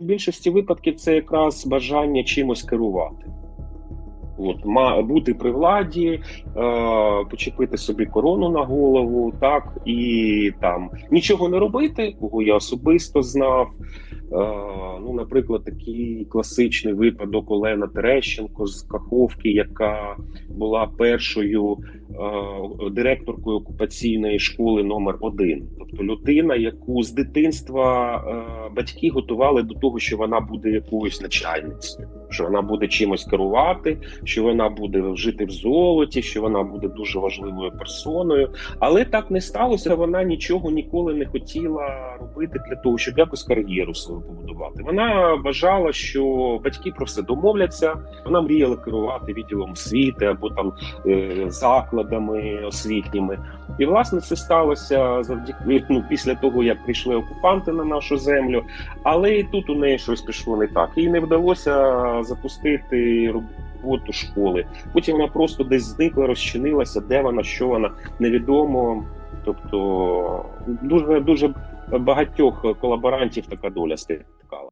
В більшості випадків це якраз бажання чимось керувати. От, ма, бути при владі, е, почепити собі корону на голову, так, і там нічого не робити, кого я особисто знав. Е, ну, наприклад, такий класичний випадок Олена Терещенко з Каховки, яка була першою е, директоркою окупаційної школи номер 1 Тобто людина, яку з дитинства е, батьки готували до того, що вона буде якоюсь начальницею, що вона буде чимось керувати, що вона буде жити в золоті, що вона буде дуже важливою персоною. Але так не сталося. Вона нічого ніколи не хотіла робити для того, щоб якось кар'єру свою побудувати. Вона вважала, що батьки про все домовляться. Вона мріяла керувати відділом освіти або там е, закладами освітніми. І власне це сталося завдяки ну, після того, як прийшли окупанти на нашу землю. Але і тут у неї щось пішло не так. Їй не вдалося запустити роботу школи. Потім вона просто десь зникла, розчинилася, де вона, що вона невідомо. Тобто дуже дуже багатьох колаборантів така доля спіткала.